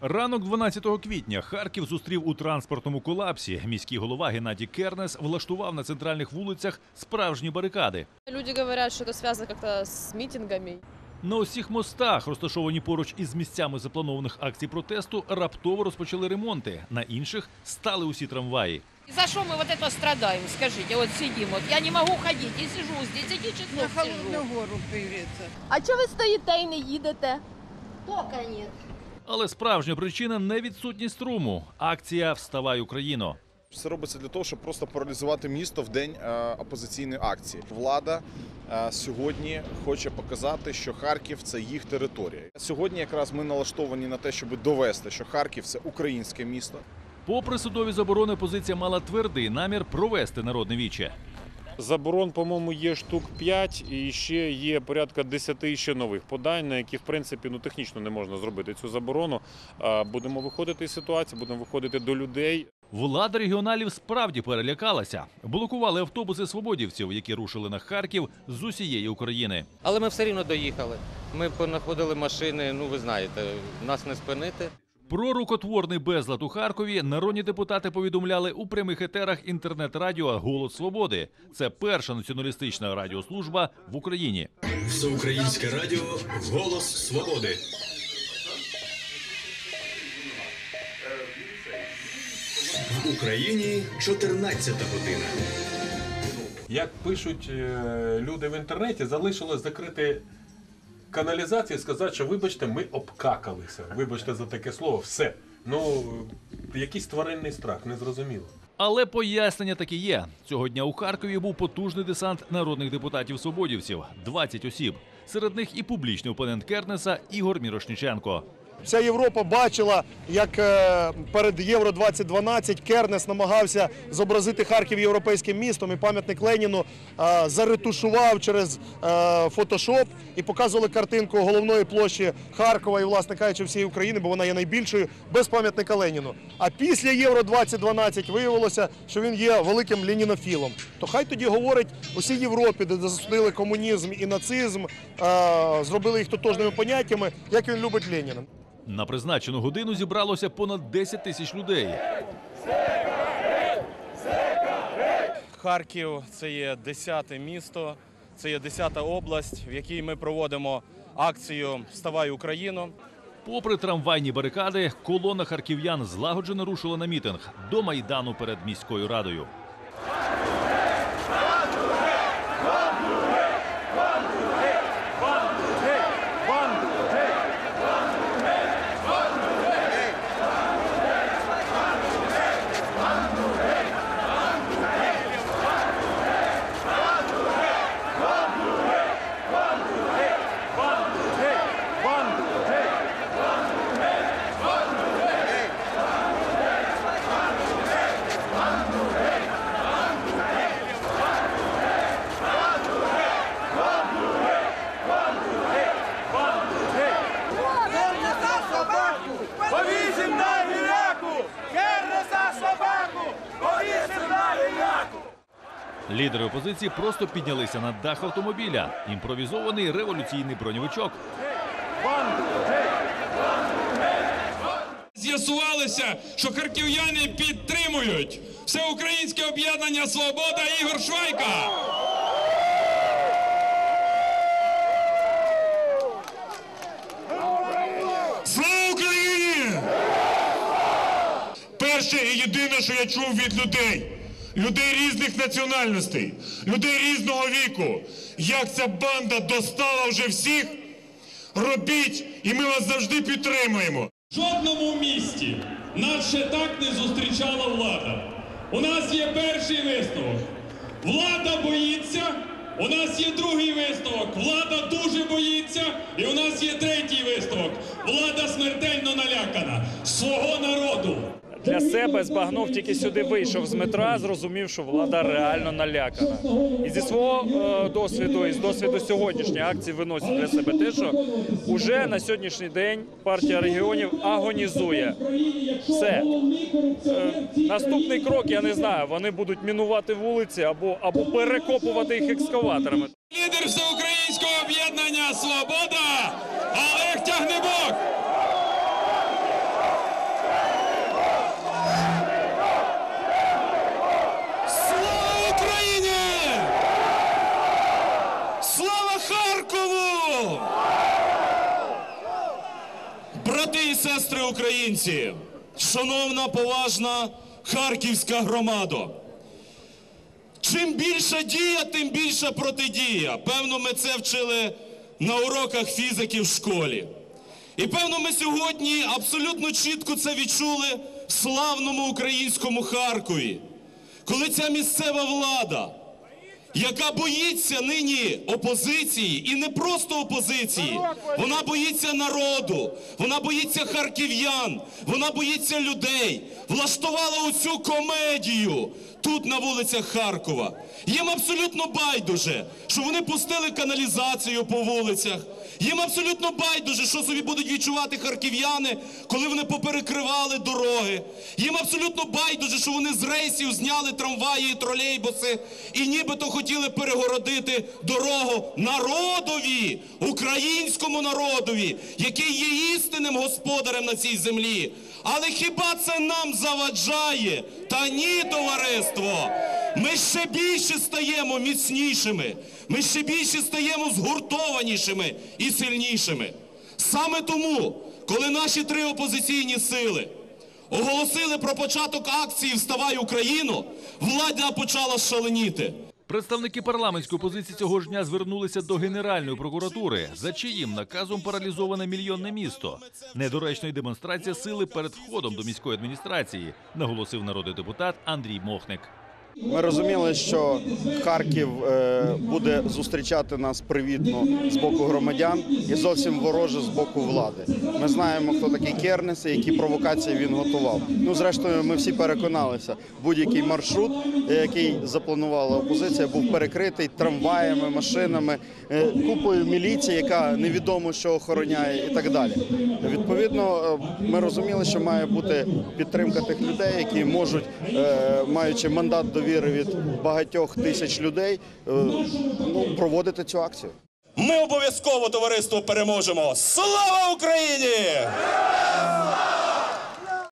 Ранок 12 квітня Харків зустрів у транспортному колапсі. Міський голова Геннадій Кернес влаштував на центральних вулицях справжні барикади. Люди говорят, что это связано как-то с митингами. На усіх мостах, розташовані поруч із місцями запланованих акцій протесту, раптово розпочали ремонти. На інших стали усі трамваї. И За что мы вот это страдаем, скажите? Вот сидим, вот я не могу ходить и сижу с 10 На часов холодную сижу. гору привиться. А чого ви стоїте і не їдете? Тока нет. Але справжня причина не відсутність струму. Акція Вставай Україно. Все робиться для того, щоб просто паралізувати місто в день е, опозиційної акції. Влада е, сьогодні хоче показати, що Харків це їх територія. Сьогодні якраз ми налаштовані на те, щоб довести, що Харків це українське місто. Попри судові заборони, позиція мала твердий намір провести народне віче. Заборон, по-моєму, є штук 5 і ще є порядка 10 ще нових подань, на які в принципі ну технічно не можна зробити цю заборону. Будемо виходити із ситуації, будемо виходити до людей. Влада регіоналів справді перелякалася. Блокували автобуси свободівців, які рушили на Харків з усієї України. Але ми все рівно доїхали. Ми понаходили машини, ну ви знаєте, нас не спинити. Про рукотворний безлад у Харкові народні депутати повідомляли у прямих етерах інтернет-радіо Голос Свободи. Це перша націоналістична радіослужба в Україні. Всеукраїнське радіо Голос Свободи. В Україні 14 година. Як пишуть е, люди в інтернеті, залишилось закрити каналізацію і сказати, що вибачте, ми обкакалися. Вибачте за таке слово, все. Ну, якийсь тваринний страх, незрозуміло. Але пояснення таки є. Цього дня у Харкові був потужний десант народних депутатів свободівців 20 осіб. Серед них і публічний опонент Кернеса Ігор Мірошниченко. Вся Європа бачила, як е, перед Євро 2012 Кернес намагався зобразити Харків європейським містом і пам'ятник Леніну е, заретушував через е, фотошоп і показували картинку головної площі Харкова і, власне кажучи, всієї України, бо вона є найбільшою без пам'ятника Леніну. А після Євро 2012 виявилося, що він є великим ленінофілом. То хай тоді говорить усій Європі, де засудили комунізм і нацизм, зробили їх тотожними поняттями, як він любить Леніна. На призначену годину зібралося понад 10 тисяч людей. Харків це є 10 місто, це є 10 область, в якій ми проводимо акцію Вставай Україну. Попри трамвайні барикади, колона харків'ян злагоджено рушила на мітинг до майдану перед міською радою. Лідери опозиції просто піднялися на дах автомобіля. Імпровізований революційний броньовичок. З'ясувалося, що харків'яни підтримують всеукраїнське об'єднання Свобода Ігор Швайка. Слава Україні! Перше і єдине, що я чув від людей, людей різних національностей, людей різного віку, як ця банда достала вже всіх, робіть, і ми вас завжди підтримуємо. В жодному місті нас ще так не зустрічала влада. У нас є перший висновок. Влада боїться. У нас є другий висновок. Влада дуже боїться. І у нас є третій висновок. Влада смертельно налякана свого. Для себе збагнув тільки сюди вийшов з метра, зрозумів, що влада реально налякана. І зі свого е, досвіду, і з досвіду сьогоднішньої акції виносить для себе те, що уже на сьогоднішній день партія регіонів агонізує. Все. Е, наступний крок, я не знаю, вони будуть мінувати вулиці або, або перекопувати їх екскаваторами. Лідер всеукраїнського об'єднання Свобода Брати і сестри українці, шановна поважна харківська громада. Чим більша дія, тим більша протидія. Певно, ми це вчили на уроках фізики в школі. І певно, ми сьогодні абсолютно чітко це відчули в славному українському Харкові, коли ця місцева влада, яка боїться нині опозиції, і не просто опозиції, вона боїться народу, вона боїться харків'ян, вона боїться людей, влаштувала оцю комедію тут на вулицях Харкова. Їм абсолютно байдуже, що вони пустили каналізацію по вулицях. Їм абсолютно байдуже, що собі будуть відчувати харків'яни, коли вони поперекривали дороги. Їм абсолютно байдуже, що вони з рейсів зняли трамваї і тролейбуси і нібито хотіли перегородити дорогу народові, українському народові, який є істинним господарем на цій землі. Але хіба це нам заваджає? Та ні, товариство! Ми ще більше стаємо міцнішими, ми ще більше стаємо згуртованішими і сильнішими. Саме тому, коли наші три опозиційні сили оголосили про початок акції Вставай Україну, влада почала шаленіти. Представники парламентської опозиції цього ж дня звернулися до Генеральної прокуратури, за чиїм наказом паралізоване мільйонне місто. Недоречної демонстрація сили перед входом до міської адміністрації, наголосив народний депутат Андрій Мохник. Ми розуміли, що Харків е, буде зустрічати нас привітно з боку громадян і зовсім вороже з боку влади. Ми знаємо, хто такий Кернес і які провокації він готував. Ну, зрештою, ми всі переконалися, будь-який маршрут, який запланувала опозиція, був перекритий трамваями, машинами, е, купою міліції, яка невідомо що охороняє, і так далі. Відповідно, е, ми розуміли, що має бути підтримка тих людей, які можуть, маючи мандат довіри від багатьох тисяч людей, е, ну, проводити цю акцію. Ми обов'язково товариство переможемо. Слава Україні!